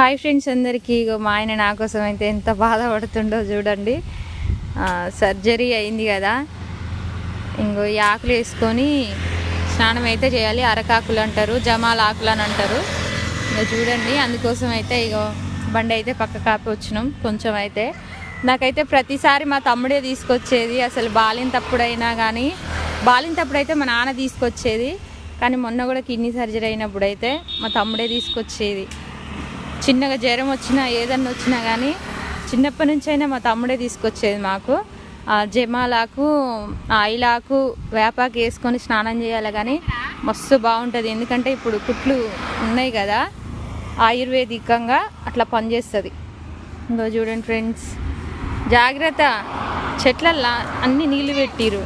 Hi friends అందరికీ. ఇగో మా ఆయన నా కోసం అయితే ఎంత బాధపడుతుండో చూడండి. సర్జరీ అయింది కదా. ఇంకో ఈ ఆకులు వేసుకొని స్నానం అయితే చేయాలి. అరకాకులు అంటారు జమాల ఆకులు అని అంటారు. ఇంకా చూడండి అందుకోసం అయితే ఇగో బండి అయితే పక్క కాపి వచ్చినాం కొంచెం అయితే. నాకైతే ప్రతిసారి మా తమ్ముడే తీసుకొచ్చేది. అసలు బాలింతప్పుడైనా కానీ బాలింతప్పుడైతే మా నాన్న తీసుకొచ్చేది. కానీ మొన్న కూడా కిడ్నీ సర్జరీ అయినప్పుడు అయితే మా తమ్ముడే తీసుకొచ్చేది. చిన్నగా జ్వరం వచ్చినా ఏదన్నా వచ్చినా కానీ చిన్నప్పటి నుంచైనా మా తమ్ముడే తీసుకొచ్చేది మాకు. ఆ జమాలాకు ఐలాకు వేపాకు వేసుకొని స్నానం చేయాలి కానీ మస్తు బాగుంటుంది. ఎందుకంటే ఇప్పుడు కుట్లు ఉన్నాయి కదా ఆయుర్వేదికంగా అట్లా పనిచేస్తుంది. ఇంకో చూడండి ఫ్రెండ్స్. జాగ్రత్త. చెట్లల్లా అన్ని నీళ్ళు పెట్టిరు